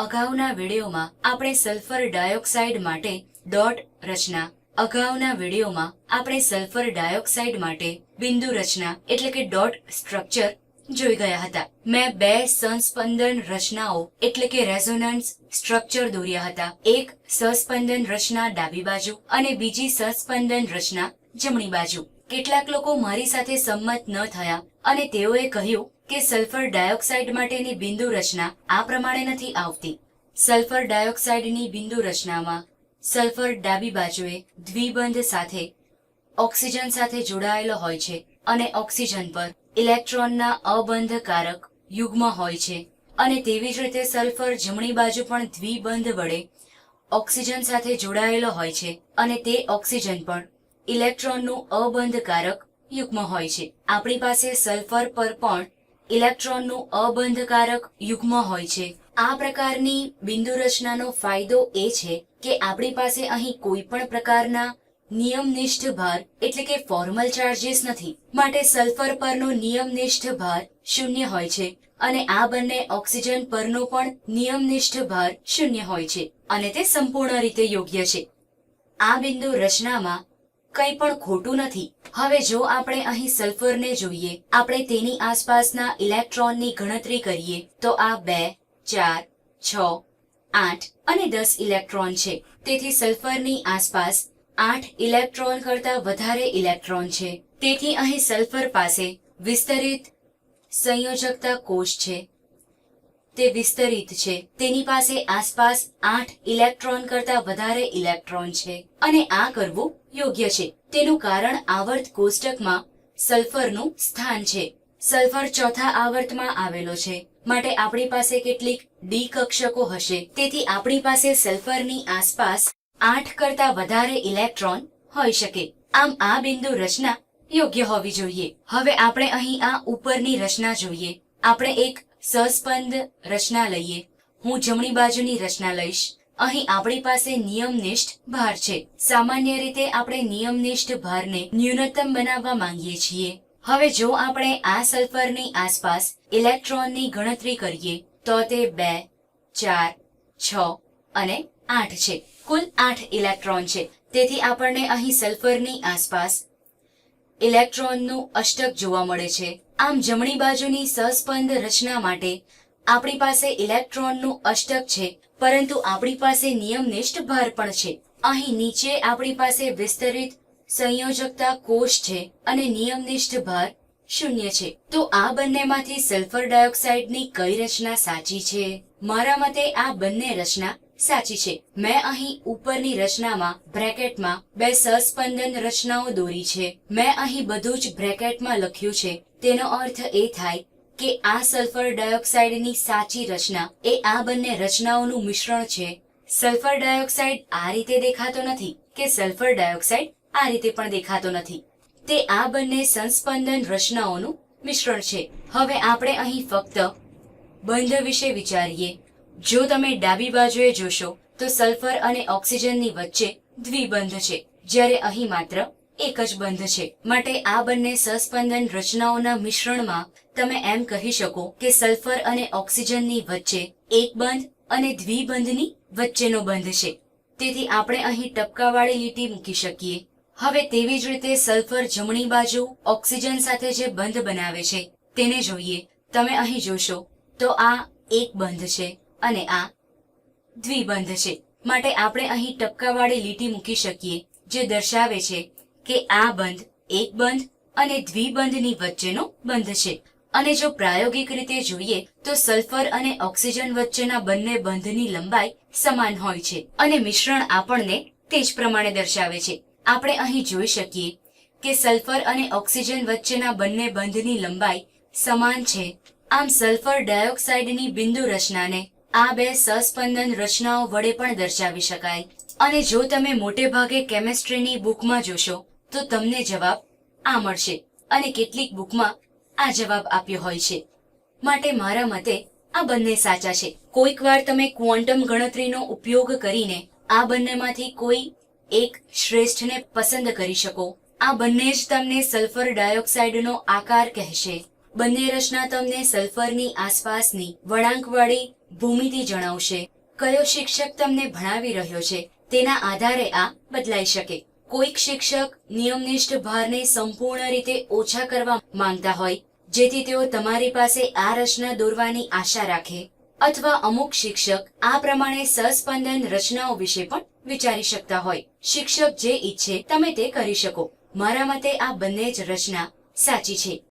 અગાઉના વિડીયોમાં આપણે સલ્ફર ડાયોક્સાઇડ માટે ડોટ રચના, અગાઉના વિડીયોમાં આપણે સલ્ફર ડાયોક્સાઇડ માટે બિંદુ રચના એટલે કે ડોટ સ્ટ્રક્ચર જોઈ ગયા હતા. મેં બે સંસ્પંદન રચનાઓ એટલે કે રેઝોનન્સ સ્ટ્રક્ચર દોર્યા હતા. એક સસ્પંદન રચના ડાબી બાજુ અને બીજી સસ્પંદન રચના જમણી બાજુ. કેટલાક લોકો મારી સાથે સંમત ન થયા અને તેઓએ કહ્યું કે સલ્ફર ડાયોક્સાઇડ માટેની બિંદુ રચના આ પ્રમાણે નથી આવતી. સલ્ફર ડાયોક્સાઇડની બિંદુ રચનામાં સલ્ફર ડાબી બાજુએ દ્વિબંધ સાથે ઓક્સિજન સાથે જોડાયેલો હોય છે અને ઓક્સિજન પર ઇલેક્ટ્રોનના અબંધકારક યુગ્મ હોય છે. અને તેવી જ રીતે સલ્ફર જમણી બાજુ પણ દ્વિબંધ વડે ઓક્સિજન સાથે જોડાયેલો હોય છે અને તે ઓક્સિજન પણ ઇલેક્ટ્રોનનું અબંધકારક યુગ્મ હોય છે. આપણી પાસે સલ્ફર પર પણ ઇલેક્ટ્રોનનું અબંધકારક યુગ્મ હોય છે. આ પ્રકારની બિંદુ રચનાનો ફાયદો એ છે કે આપણી પાસે અહીં કોઈ પણ પ્રકારના નિયમનિષ્ઠ ભાર, એટલે કે ફોર્મલ ચાર્જીસ નથી. માટે સલ્ફર પરનો નિયમનિષ્ઠ ભાર શૂન્ય હોય છે અને આ બંને ઓક્સિજન પરનો પણ નિયમનિષ્ઠ ભાર શૂન્ય હોય છે અને તે સંપૂર્ણ રીતે યોગ્ય છે. આ બિંદુ રચનામાં કંઈ પણ ખોટું નથી. હવે જો આપણે અહીં સલ્ફરને જોઈએ, આપણે તેની આસપાસના ઇલેક્ટ્રોનની ગણતરી કરીએ, તો આ બે, ચાર, છ, આઠ અને દસ ઇલેક્ટ્રોન છે. તેથી સલ્ફરની આસપાસ આઠ ઇલેક્ટ્રોન કરતા વધારે ઇલેક્ટ્રોન છે. તેથી અહીં સલ્ફર પાસે વિસ્તરિત સંયોજકતા કોષ છે. તે વિસ્તરિત છે. તેની પાસે આસપાસ આઠ ઇલેક્ટ્રોન કરતા વધારે ઇલેક્ટ્રોન છે અને આ કરવું યોગ્ય છે. તેનું કારણ આવર્ત કોષ્ટકમાં સલ્ફરનું સ્થાન છે. સલ્ફર ચોથા આવર્તમાં આવેલો છે. માટે આપણી પાસે કેટલીક ડી કક્ષકો હશે. તેથી આપણી પાસે સલ્ફરની આસપાસ આઠ કરતા વધારે ઇલેક્ટ્રોન હોઈ શકે. આમ આ બિંદુ રચના યોગ્ય હોવી જોઈએ. હવે આપણે અહીં આ ઉપરની રચના જોઈએ. આપણે એક સસ્પંદ રચના લઈએ હું જમણી બાજુની રચના લઈશ. અહીં આપણી પાસે નિયમનિષ્ઠ ભાર છે. સામાન્ય રીતે આપણે નિયમનિષ્ઠ ભારને ન્યૂનતમ બનાવવા માંગીએ છીએ. હવે જો આપણે આ સલ્ફરની આસપાસ ઇલેક્ટ્રોનની ગણતરી કરીએ, તો તે બે, ચાર, છ અને આઠ છે. કુલ આઠ ઇલેક્ટ્રોન છે. તેથી આપણને અહીં સલ્ફરની આસપાસ ઇલેક્ટ્રોનનું અષ્ટક જોવા મળે છે. આમ જમણી બાજુની સસ્પંદ રચના માટે આપણી પાસે ઇલેક્ટ્રોનનું અષ્ટક છે, પરંતુ આપણી પાસે નિયમનિષ્ઠ ભાર પણ છે. અહીં નીચે આપણી પાસે વિસ્તરિત સંયોજકતા કોષ છે અને નિયમનિષ્ઠ ભાર શૂન્ય છે. તો આ બંનેમાંથી સલ્ફર ડાયોક્સાઇડની કઈ રચના સાચી છે? મારા મતે આ બંને રચના સાચી છે. મેં અહીં ઉપરની રચનામાં બ્રેકેટમાં બે સસ્પંદન રચનાઓ દોરી છે. મેં અહીં બધું જ બ્રેકેટમાં લખ્યું છે. તેનો અર્થ એ થાય કે આ સલ્ફર ડાયોક્સાઇડની સાચી રચના એ આ બંને રચનાઓનું મિશ્રણ છે. સલ્ફર ડાયોક્સાઇડ આ રીતે દેખાતો નથી કે સલ્ફર ડાયોક્સાઇડ આ રીતે પણ દેખાતો નથી. તે આ બંને સંસ્પંદન રચનાઓનું મિશ્રણ છે. હવે આપણે અહીં ફક્ત બંધ વિશે વિચારીએ. જો તમે ડાબી બાજુએ જોશો તો સલ્ફર અને ઓક્સિજનની વચ્ચે દ્વિબંધ છે. જ્યારે અહીં માત્ર એક જ બંધ છે. માટે આ બંને સસ્પંદન રચનાઓના મિશ્રણમાં તમે એમ કહી શકો કે સલ્ફર અને ઓક્સિજનની વચ્ચે એક બંધ અને દ્વિબંધની વચ્ચેનો બંધ છે. તેથી આપણે અહીં ટપકાવાળી લીટી મૂકી શકીએ. હવે તેવી જ રીતે સલ્ફર જમણી બાજુ ઓક્સિજન સાથે જે બંધ બનાવે છે, તેને જોઈએ. તમે અહીં જોશો, તો આ એક બંધ છે અને આ દ્વિબંધ છે. માટે આપણે અહીં ટપકાવાળી લીટી મૂકી શકીએ, જે દર્શાવે છે કે આ બંધ, એક બંધ અને દ્વિબંધની વચ્ચેનો બંધ છે. અને જો પ્રાયોગિક રીતે જોઈએ તો સલ્ફર અને ઓક્સિજન વચ્ચેના બંને બંધની લંબાઈ સમાન હોય છે અને મિશ્રણ આપણને તે જ પ્રમાણે દર્શાવે છે. આપણે અહીં જોઈ શકીએ કે સલ્ફર અને ઓક્સિજન વચ્ચેના બંને બંધની લંબાઈ સમાન છે. આમ સલ્ફર ડાયોક્સાઇડની બિંદુ રચનાને આ બે સસ્પંદન રચનાઓ વડે પણ દર્શાવી શકાય. અને જો તમે મોટે ભાગે કેમેસ્ટ્રીની બુકમાં જોશો તો તમને જવાબ આ મળશે અને કેટલીક બુકમાં આ જવાબ આપ્યો હોય છે. માટે મારા મતે આ બંને સાચા છે. કોઈક વાર તમે ક્વોન્ટમ ગણતરીનો ઉપયોગ કરીને આ બંનેમાંથી કોઈ એક શ્રેષ્ઠને પસંદ કરી શકો. આ બંને જ તમને સલ્ફર ડાયોક્સાઇડનો આકાર કહેશે. બંને રચના તમને સલ્ફરની આસપાસની વળાંકવાળી ભૂમિતિ જણાવશે. કયો શિક્ષક તમને ભણાવી રહ્યો છે તેના આધારે આ બદલાઈ શકે. કોઈક શિક્ષક નિયમનિષ્ઠ ભારને સંપૂર્ણ રીતે ઓછા કરવા માંગતા હોય, જેથી તેઓ તમારી પાસે આ રચના દોરવાની આશા રાખે, અથવા અમુક શિક્ષક આ પ્રમાણે સસ્પંદન રચનાઓ વિશે પણ વિચારી શકતા હોય. શિક્ષક જે ઈચ્છે, તમે તે કરી શકો. મારા મતે આ બંને જ રચના સાચી છે.